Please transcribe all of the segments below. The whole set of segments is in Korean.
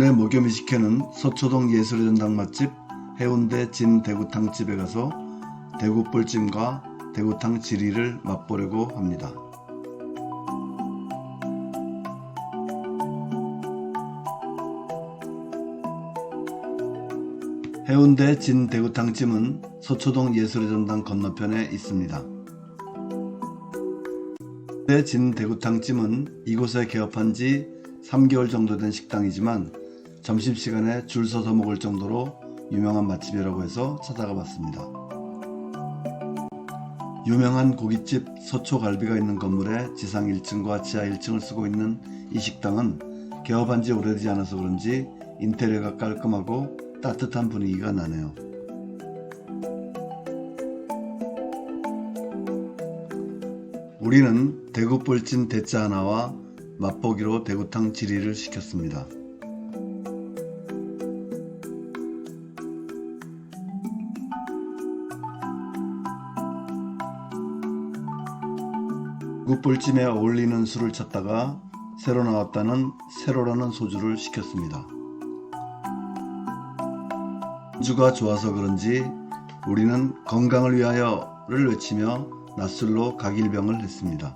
도겸이식회는 서초동 예술의 전당 맛집 해운대 진 대구탕집에 가서 대구볼찜과 대구탕 지리를 맛보려고 합니다. 해운대 진 대구탕집은 서초동 예술의 전당 건너편에 있습니다. 해운대 진 대구탕집은 이곳에 개업한 지 3개월 정도 된 식당이지만 점심시간에 줄 서서 먹을 정도로 유명한 맛집이라고 해서 찾아가 봤습니다. 유명한 고깃집 서초갈비가 있는 건물에 지상 1층과 지하 1층을 쓰고 있는 이 식당은 개업한 지 오래되지 않아서 그런지 인테리어가 깔끔하고 따뜻한 분위기가 나네요. 우리는 대구 볼찜 대짜 하나와 맛보기로 대구탕 지리를 시켰습니다. 대구볼찜에 어울리는 술을 찾다가 새로 나왔다는 세로라는 소주를 시켰습니다. 안주가 좋아서 그런지 우리는 건강을 위하여를 외치며 낮술로 각일병을 했습니다.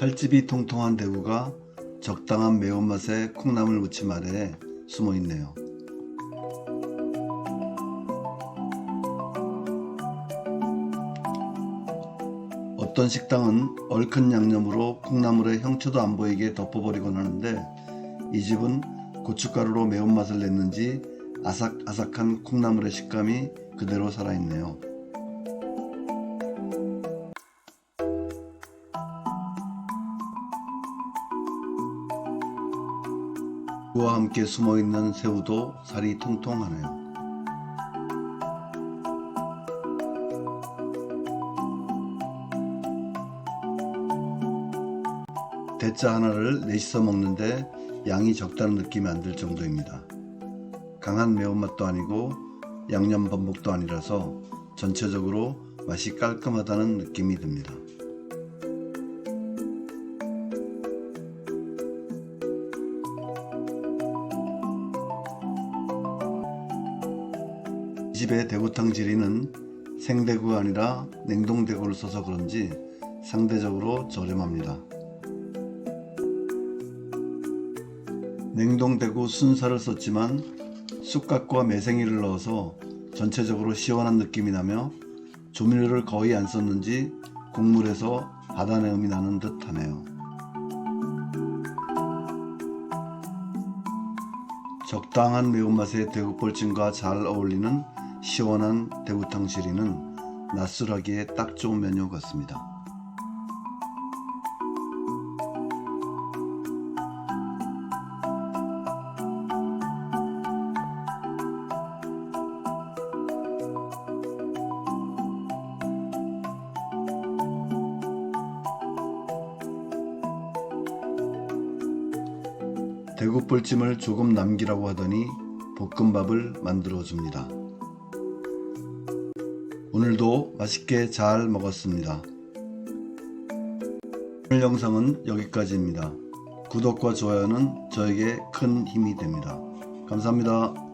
살집이 통통한 대구가 적당한 매운맛에 콩나물 무침 아래에 숨어 있네요. 어떤 식당은 얼큰 양념으로 콩나물에 형체도 안 보이게 덮어버리곤 하는데 이 집은 고춧가루로 매운맛을 냈는지 아삭아삭한 콩나물의 식감이 그대로 살아있네요. 그와 함께 숨어 있는 새우도 살이 통통하네요. 대짜 하나를 넷이서 먹는데 양이 적다는 느낌이 안 들 정도입니다. 강한 매운맛도 아니고 양념 범벅도 아니라서 전체적으로 맛이 깔끔하다는 느낌이 듭니다. 집의 대구탕 지리는 생대구가 아니라 냉동대구를 써서 그런지 상대적으로 저렴합니다. 냉동대구 순살을 썼지만 쑥갓과 매생이를 넣어서 전체적으로 시원한 느낌이 나며 조미료를 거의 안 썼는지 국물에서 바다 내음이 나는 듯 하네요. 적당한 매운맛의 대구볼찜과 잘 어울리는 시원한 대구탕 지리는 낮술하기에 딱 좋은 메뉴 같습니다. 대구볼찜을 조금 남기라고 하더니 볶음밥을 만들어 줍니다. 오늘도 맛있게 잘 먹었습니다. 오늘 영상은 여기까지입니다. 구독과 좋아요는 저에게 큰 힘이 됩니다. 감사합니다.